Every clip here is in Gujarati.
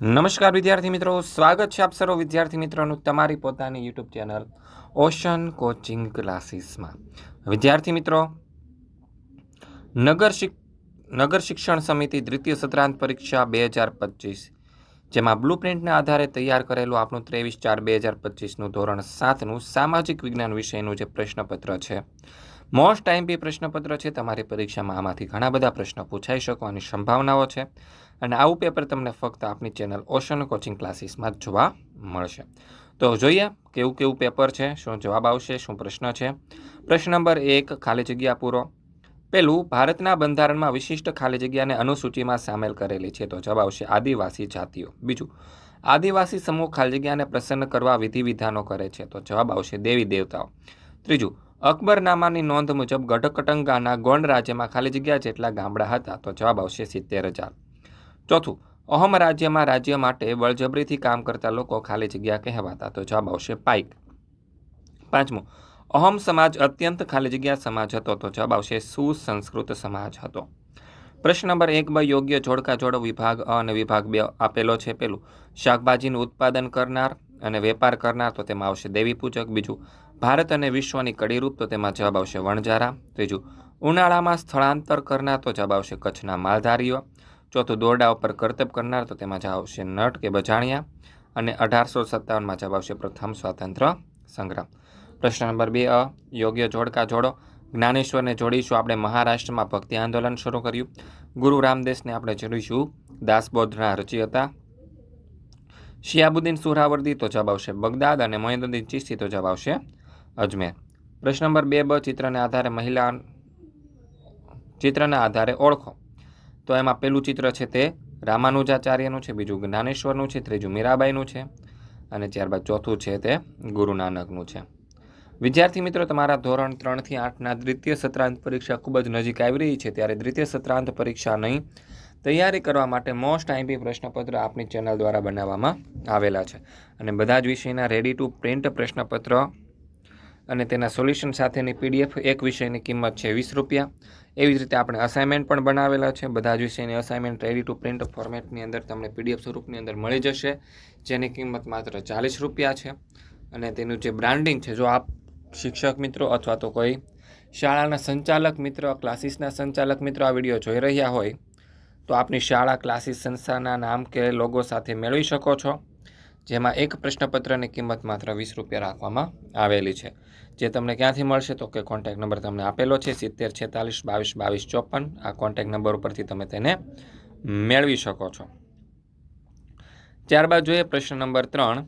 નમસ્કાર વિદ્યાર્થી મિત્રો, સ્વાગત છે આપ સર્વ વિદ્યાર્થી મિત્રોનું તમારી પોતાની યુટ્યુબ ચેનલ ઓશન કોચિંગ ક્લાસીસમાં વિદ્યાર્થી મિત્રો, નગર શિક, નગર શિક્ષણ સમિતિ દ્વિતીય સત્રાંત પરીક્ષા બે હજાર પચીસ, જેમાં બ્લુ પ્રિન્ટના આધારે તૈયાર કરેલું આપણું ત્રેવીસ ચાર બે હજાર પચીસનું ધોરણ સાતનું સામાજિક વિજ્ઞાન વિષયનું જે પ્રશ્નપત્ર છે મોસ્ટ ટાઈમ બી પ્રશ્નપત્ર છે, તમારી પરીક્ષામાં આમાંથી ઘણા બધા પ્રશ્નો પૂછાઈ શકવાની સંભાવનાઓ છે. અને આવું પેપર તમને ફક્ત આપણી ચેનલ ઓશન કોચિંગ ક્લાસીસમાં જોવા મળશે. તો જોઈએ કેવું કેવું પેપર છે, શું જવાબ આવશે, શું પ્રશ્ન છે. પ્રશ્ન નંબર એક, ખાલી જગ્યા પૂરો. પહેલું ભારતના બંધારણમાં વિશિષ્ટ ખાલી જગ્યાને અનુસૂચિમાં સામેલ કરેલી છે, તો જવાબ આવશે આદિવાસી જાતિઓ. બીજું, આદિવાસી સમૂહ ખાલી જગ્યાને પ્રસન્ન કરવા વિધિ વિધાનો કરે છે, તો જવાબ આવશે દેવી દેવતાઓ. ત્રીજું અકબરનામાની નોંધ મુજબ ગઢકટંગાના ગોંડ રાજ્યમાં ખાલી જગ્યા જેટલા ગામડા હતા, તો જવાબ આવશે સિત્તેર હજાર. ચોથું, અહમ રાજ્યમાં રાજ્ય માટે બળજબરીથી કામ કરતા લોકો ખાલી જગ્યા કહેવાતા, તો જવાબ આવશે પાઇક. પાંચમું, અહમ સમાજ અત્યંત ખાલી જગ્યા સમાજ હતો, તો જવાબ આવશે સુસંસ્કૃત સમાજ હતો. પ્રશ્ન નંબર એક, બ યોગ્ય જોડકા જોડ વિભાગ અ અને વિભાગ બે આપેલો છે પેલું. શાકભાજીનું ઉત્પાદન કરનાર અને વેપાર કરનાર, તો તેમાં આવશે દેવી પૂજક. બીજું ભારત અને વિશ્વની કડીરૂપ તો તેમાં જવાબ આવશે વણઝારા. ત્રીજું, ઉનાળામાં સ્થળાંતર કરનાર તો જવાબ આવશે કચ્છના માલધારીઓ. ચોથું, દોરડા ઉપર કરતબ કરનાર તો તેમાં જવાબ આવશે નટ કે બજાણિયા. અને અઢારસો સત્તાવનમાં જવાબ આવશે પ્રથમ સ્વાતંત્ર્ય સંગ્રામ. પ્રશ્ન નંબર બે, અ, યોગ્ય જોડકા જોડો. જ્ઞાનેશ્વરને જોડીશું આપણે મહારાષ્ટ્રમાં ભક્તિ આંદોલન શરૂ કર્યું. ગુરુ રામદેસને આપણે જોડીશું દાસબોધના રચયતા શિયાબુદ્દીન સુહરાવર્દી તો જવાબ આવશે બગદાદ અને મોહિન્દુદ્દીન ચિસ્તી તો જવાબ આવશે અજમેર. પ્રશ્ન નંબર બે, બ ચિત્રને આધારે મહિલા ચિત્રના આધારે ઓળખો. તો એમાં પહેલું ચિત્ર છે તે રામાનુજાચાર્યનું છે, બીજું જ્ઞાનેશ્વરનું છે, ત્રીજું મીરાબાઈનું છે અને ત્યારબાદ ચોથું છે તે ગુરુ નાનકનું છે. વિદ્યાર્થી મિત્રો, તમારા ધોરણ ત્રણથી આઠના દ્વિતીય સત્રાંત પરીક્ષા ખૂબ જ નજીક આવી રહી છે. ત્યારે દ્વિતીય સત્રાંત નહીં તૈયારી કરવા માટે મોસ્ટ આઈપી પ્રશ્નપત્ર આપણી ચેનલ દ્વારા બનાવવામાં આવેલા છે. અને બધા જ વિષયના રેડી ટુ પ્રિન્ટ પ્રશ્નપત્ર અને તેના સોલ્યુશન સાથેની પીડીએફ એક વિષયની કિંમત છે વીસ રૂપિયા. એવી જ રીતે આપણે અસાઇનમેન્ટ પણ બનાવેલા છે. બધા જ વિષયની અસાઇનમેન્ટ રેડી ટુ પ્રિન્ટ ફોર્મેટની અંદર તમને પીડીએફ સ્વરૂપની અંદર મળી જશે, જેની કિંમત માત્ર ચાલીસ રૂપિયા છે. અને તેનું જે બ્રાન્ડિંગ છે, જો આપ શિક્ષક મિત્રો અથવા તો કોઈ શાળાના સંચાલક મિત્ર, ક્લાસીસના સંચાલક મિત્રો આ વીડિયો જોઈ રહ્યા હોય, તો આપની શાળા ક્લાસીસ સંસ્થાના નામ કે લોગો સાથે મેળવી શકો છો. જેમાં એક પ્રશ્નપત્રની કિંમત માત્ર વીસ રૂપિયા રાખવામાં આવેલી છે. જે તમને ક્યાંથી મળશે તો કે કોન્ટેક નંબર તમને આપેલો છે, સિત્તેર, છેતાલીસ, બાવીસ બાવીસ, ચોપન. આ કોન્ટેક્ટ નંબર ઉપરથી તમે તેને મેળવી શકો છો. ત્યારબાદ જોઈએ પ્રશ્ન નંબર ત્રણ.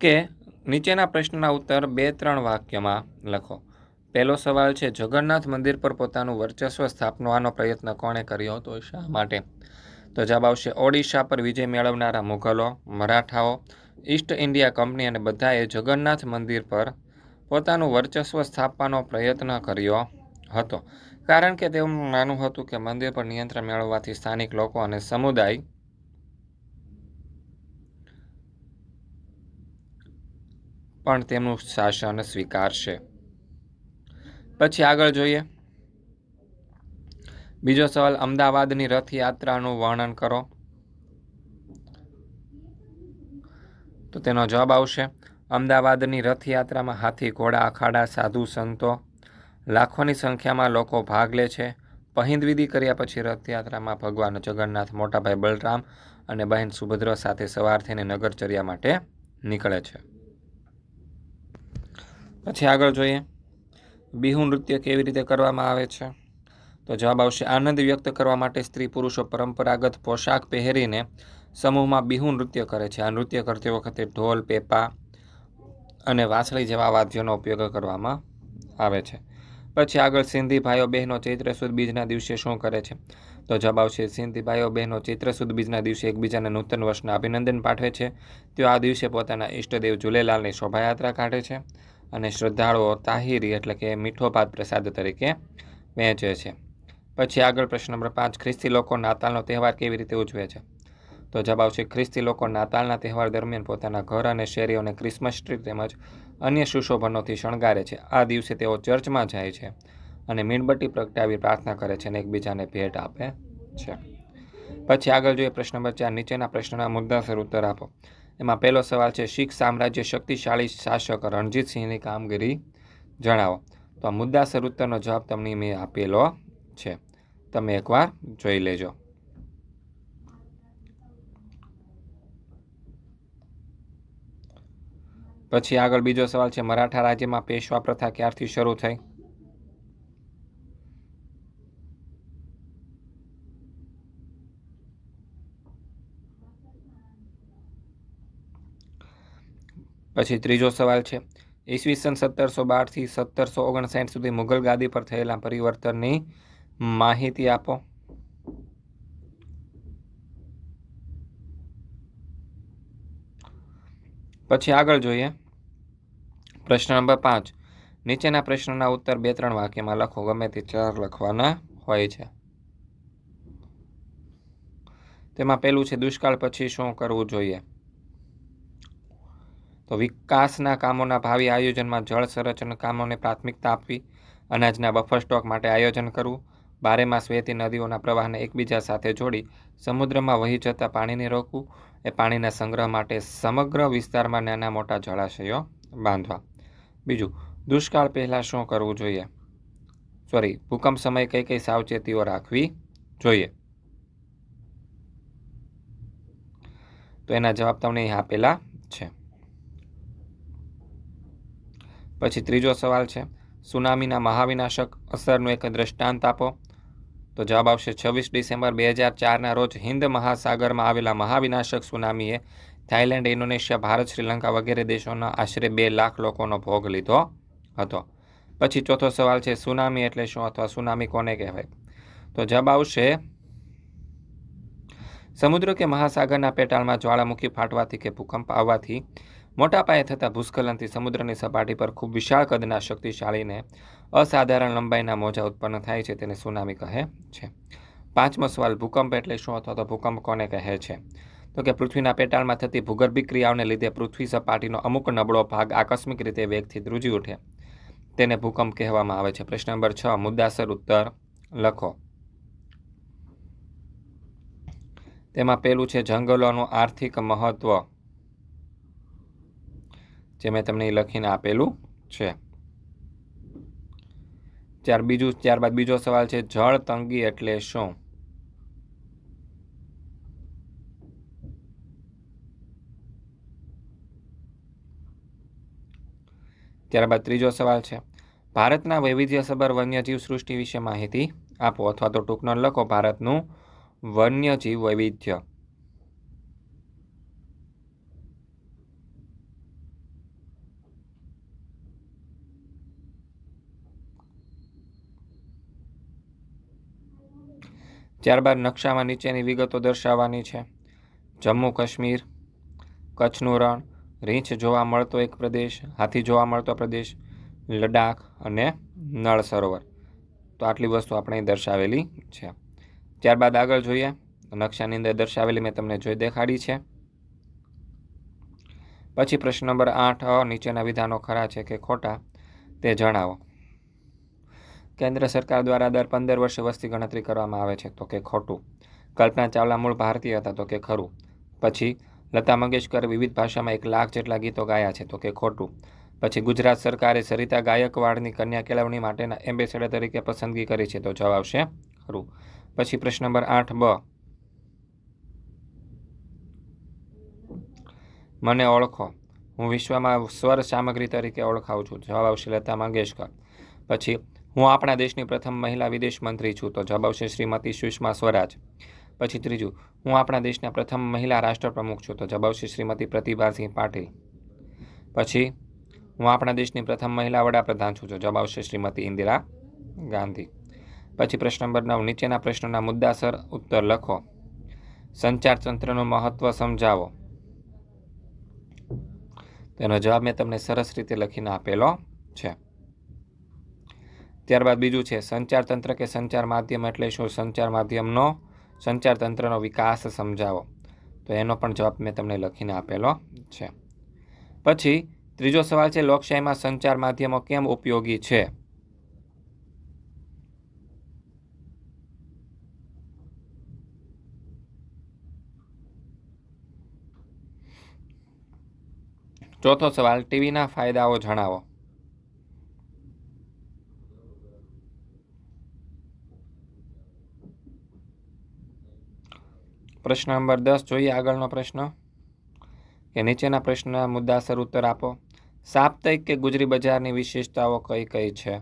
કે નીચેના પ્રશ્નના ઉત્તર બે, ત્રણ વાક્યમાં લખો. પહેલો સવાલ છે, જગન્નાથ મંદિર પર પોતાનું વર્ચસ્વ સ્થાપવાનો પ્રયત્ન કોણે કર્યો? હતો શા માટે? તો જવાબ આવશે, ઓડિશા પર વિજય મેળવનારા મુઘલો, મરાઠાઓ, ઈસ્ટ ઇન્ડિયા કંપની અને બધાએ જગન્નાથ મંદિર પર પોતાનું વર્ચસ્વ સ્થાપવાનો પ્રયત્ન કર્યો હતો. કારણ કે તેમનું માનવું હતું કે મંદિર પર નિયંત્રણ મેળવવાથી સ્થાનિક લોકો અને સમુદાય પણ તેમનું શાસન સ્વીકારશે. પછી આગળ જોઈએ. બીજો સવાલ, અમદાવાદની રથયાત્રાનું વર્ણન કરો. તો તેનો જવાબ આવશે, અમદાવાદની રથયાત્રામાં હાથી, ઘોડા, અખાડા, સાધુ, સંતો, લાખોની સંખ્યામાં લોકો ભાગ લે છે. પહિંદ વિધિ કર્યા પછી રથયાત્રામાં ભગવાન જગન્નાથ, મોટાભાઈ બલરામ અને બહેન સુભદ્ર સાથે સવાર થઈને નગરચર્યા માટે નીકળે છે. પછી આગળ જોઈએ, બિહુ નૃત્ય કેવી રીતે કરવામાં આવે છે? તો જવાબ આવશે, આનંદ વ્યક્ત કરવા માટે સ્ત્રી પુરુષો પરંપરાગત પોશાક પહેરીને સમૂહમાં બિહુ નૃત્ય કરે છે. આ નૃત્ય કરતી વખતે ઢોલ, પેપા અને વાંસળી જેવા વાદ્યોનો ઉપયોગ કરવામાં આવે છે. પછી આગળ સિંધી ભાઈઓ બહેનો ચૈત્ર સુદ બીજના દિવસે શું કરે છે? તો જવાબ આવશે, સિંધી ભાઈઓ બહેનો ચૈત્ર સુદ બીજના દિવસે એકબીજાને નૂતન વર્ષના અભિનંદન પાઠવે છે. તેઓ આ દિવસે પોતાના ઈષ્ટદેવ ઝૂલેલાલની શોભાયાત્રા કાઢે છે અને શ્રદ્ધાળુઓ તાહિરી એટલે કે મીઠો ભાત પ્રસાદ તરીકે વહેંચે છે. પછી આગળ પ્રશ્ન નંબર પાંચ, ખ્રિસ્તી લોકો નાતાલનો તહેવાર કેવી રીતે ઉજવે છે? તો જવાબ આવશે, ખ્રિસ્તી લોકો નાતાલના તહેવાર દરમિયાન પોતાના ઘર અને શેરીઓને ક્રિસમસ ટ્રી તેમજ અન્ય સુશોભનોથી શણગારે છે. આ દિવસે તેઓ ચર્ચમાં જાય છે અને મીણબત્તી પ્રગટાવી પ્રાર્થના કરે છે અને એકબીજાને ભેટ આપે છે. પછી આગળ જોઈએ પ્રશ્ન નંબર ચાર, નીચેના પ્રશ્નના મુદ્દાસર ઉત્તર આપો. એમાં પહેલો સવાલ છે, શીખ સામ્રાજ્ય શક્તિશાળી શાસક રણજીતસિંહની કામગીરી જણાવો. તો આ મુદ્દાસર ઉત્તરનો જવાબ તમને મેં આપેલો છે. તમે એકવાર જોઈ લેજો. પછી આગળ બીજો સવાલ છે, મરાઠા રાજ્યમાં પેશવા પ્રથા ક્યારથી શરૂ થઈ? પછી ત્રીજો સવાલ છે, ઈસવીસન સત્તરસો બારથી સત્તરસો ઓગણસાઠ સુધી મુઘલ ગાદી પર થયેલા પરિવર્તનની માહિતી આપો. પછી આગળ જોઈએ. પ્રશ્ન નંબર પાંચ. નીચેના પ્રશ્નના ઉત્તર બે ત્રણ વાક્યમાં લખો, ગમે તે ચાર લખવાના હોય છે. તેમાં પહેલું છે, દુષ્કાળ પછી શું કરવું જોઈએ? તો વિકાસના કામોના ભાવિ આયોજનમાં જળ સંરક્ષણ કામોને પ્રાથમિકતા આપવી, અનાજના બફર સ્ટોક માટે આયોજન કરવું બારેમાસ વહેતી નદીઓના પ્રવાહને એકબીજા સાથે જોડી સમુદ્રમાં વહી જતા પાણીને રોકવું એ પાણીના સંગ્રહ માટે સમગ્ર વિસ્તારમાં નાના મોટા જળાશયો બાંધવા. બીજું, દુષ્કાળ પહેલાં શું કરવું જોઈએ? સોરી, ભૂકંપ સમયે કઈ કઈ સાવચેતીઓ રાખવી જોઈએ? તો એના જવાબ તમને અહીં આપેલા છે. પછી ત્રીજો સવાલ છે, સુનામીના મહાવિનાશક અસરનું એક દ્રષ્ટાંત આપો. તો જવાબ આવશે, છવ્વીસ ડિસેમ્બર બે હજાર ચારના રોજ હિન્દ મહાસાગરમાં આવેલા મહાવિનાશક સુનામીએ થાઇલેન્ડ, ઇન્ડોનેશિયા, ભારત, શ્રીલંકા વગેરે દેશોના આશરે બે લાખ લોકોનો ભોગ લીધો હતો. પછી ચોથો સવાલ છે, સુનામી એટલે શું અથવા સુનામી કોને કહેવાય? તો જવાબ આવશે, સમુદ્ર કે મહાસાગરના પેટાળમાં જ્વાળામુખી ફાટવાથી કે ભૂકંપ આવવાથી મોટા પાયે થતા ભૂસ્ખલનથી સમુદ્રની સપાટી પર ખૂબ વિશાળ કદના શક્તિશાળીને અસાધારણ લંબાઈના મોજા ઉત્પન્ન થાય છે તેને સુનામી કહે છે. પાંચમો સવાલ, ભૂકંપ એટલે શું અથવા તો ભૂકંપ કોને કહે છે? તો કે પૃથ્વીના પેટાળમાં થતી ભૂગર્ભિક ક્રિયાઓને લીધે પૃથ્વી સપાટીનો અમુક નબળો ભાગ આકસ્મિક રીતે વેગથી ધ્રુજી ઉઠે. તેને ભૂકંપ કહેવામાં આવે છે. પ્રશ્ન નંબર છ, મુદ્દાસર ઉત્તર લખો. તેમાં પેલું છે, જંગલોનું આર્થિક મહત્વ. જે મેં તમને લખીને આપેલું છે. ત્યાર બીજું, ત્યારબાદ બીજો સવાલ છે, જળ તંગી એટલે શું? ત્યારબાદ ત્રીજો સવાલ છે, ભારતના વૈવિધ્યસભર વન્યજીવ સૃષ્ટિ વિશે માહિતી આપો અથવા તો ટૂંકનો લખો ભારતનું વન્યજીવ વૈવિધ્ય. ત્યારબાદ નકશામાં નીચેની વિગતો દર્શાવવાની છે. જમ્મુ કાશ્મીર, કચ્છનું રણ, રીંછ જોવા મળતો એક પ્રદેશ, હાથી જોવા મળતો પ્રદેશ, લડાખ અને નળ સરોવર. તો આટલી વસ્તુ આપણે દર્શાવેલી છે. ત્યારબાદ આગળ જોઈએ. નકશાની અંદર દર્શાવેલી મેં તમને જોઈ દેખાડી છે. પછી પ્રશ્ન નંબર આઠ, નીચેના વિધાનો ખરા છે કે ખોટા તે જણાવો. કેન્દ્ર સરકાર દ્વારા દર પંદર વર્ષે વસ્તી ગણતરી કરવામાં આવે છે. તો કે ખોટું. કલ્પના ચાવલા મૂળ ભારતીય હતા. તો કે ખરું. પછી લતા મંગેશકર વિવિધ ભાષામાં એક લાખ જેટલા ગીતો ગાયા છે. તો કે ખોટું. પછી ગુજરાત સરકારે સરિતા ગાયકવાડની કન્યા કેળવણી માટેના એમ્બેસેડર તરીકે પસંદગી કરી છે. તો જવાબ આવશે ખરું. પછી પ્રશ્ન નંબર આઠ બ. મને ઓળખો. હું વિશ્વમાં સ્વર સામગ્રી તરીકે ઓળખાવું છું. જવાબ આવશે લતા મંગેશકર. પછી હું આપણા દેશની પ્રથમ મહિલા વિદેશ મંત્રી છું, તો જવાબ આવશે શ્રીમતી સુષ્મા સ્વરાજ. પછી ત્રીજું, હું આપણા દેશના પ્રથમ મહિલા રાષ્ટ્રપ્રમુખ છું, તો જવાબ આવશે શ્રીમતી પ્રતિભાસિંહ પાટીલ. પછી, હું આપણા દેશની પ્રથમ મહિલા વડાપ્રધાન છું, તો જવાબ આવશે શ્રીમતી ઇન્દિરા ગાંધી. પછી પ્રશ્ન નંબર નવ, નીચેના પ્રશ્નોના મુદ્દાસર ઉત્તર લખો. સંચાર તંત્રનું મહત્વ સમજાવો. તેનો જવાબ મેં તમને સરસ રીતે લખીને આપેલો છે. ત્યારબાદ બીજું છે, સંચાર તંત્ર કે સંચાર માધ્યમ એટલે શું? સંચાર માધ્યમનો, સંચાર તંત્રનો વિકાસ સમજાવો. તો એનો પણ જવાબ મેં તમને લખીને આપેલો છે. પછી, ત્રીજો સવાલ છે, લોકશાહીમાં સંચાર માધ્યમો કેમ ઉપયોગી છે? ચોથો સવાલ, ટીવીના ફાયદાઓ જણાવો. પ્રશ્ન નંબર દસ, જોઈએ આગળનો પ્રશ્ન. કે નીચેના પ્રશ્નના મુદ્દાસર ઉત્તર આપો. સાપ્તાહિક કે ગુજરી બજારની વિશેષતાઓ કઈ કઈ છે?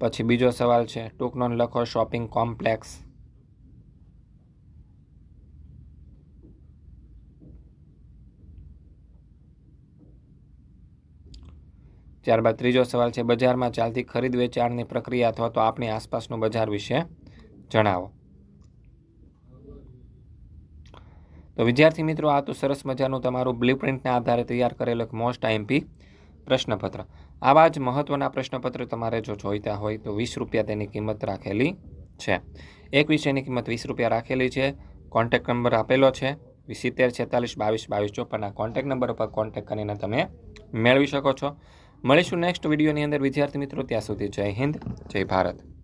પછી બીજો સવાલ છે, ટૂંકનો લખો, શોપિંગ કોમ્પ્લેક્સ. ત્યારબાદ ત્રીજો સવાલ છે, બજારમાં ચાલતી ખરીદ વેચાણની પ્રક્રિયા અથવા તો આપણી આસપાસનું બજાર વિશે. જણાવો. તો વિદ્યાર્થી મિત્રો, આ તો સરસ મજાનું તમારું બ્લુપ્રિન્ટના આધારે તૈયાર કરેલું એક મોસ્ટ આઈએમપી પ્રશ્નપત્ર. આવા જ મહત્ત્વના પ્રશ્નપત્ર તમારે જો જોઈતા હોય તો વીસ રૂપિયા તેની કિંમત રાખેલી છે. એક વિષયની કિંમત વીસ રૂપિયા રાખેલી છે. કોન્ટેક નંબર આપેલો છે. સિત્તેર, છેતાલીસ, બાવીસ બાવીસ, ચોપનના કોન્ટેક નંબર ઉપર કોન્ટેક કરીને તમે મેળવી શકો છો. મળીશું નેક્સ્ટ વિડીયોની અંદર. વિદ્યાર્થી મિત્રો, ત્યાં સુધી જય હિન્દ, જય ભારત.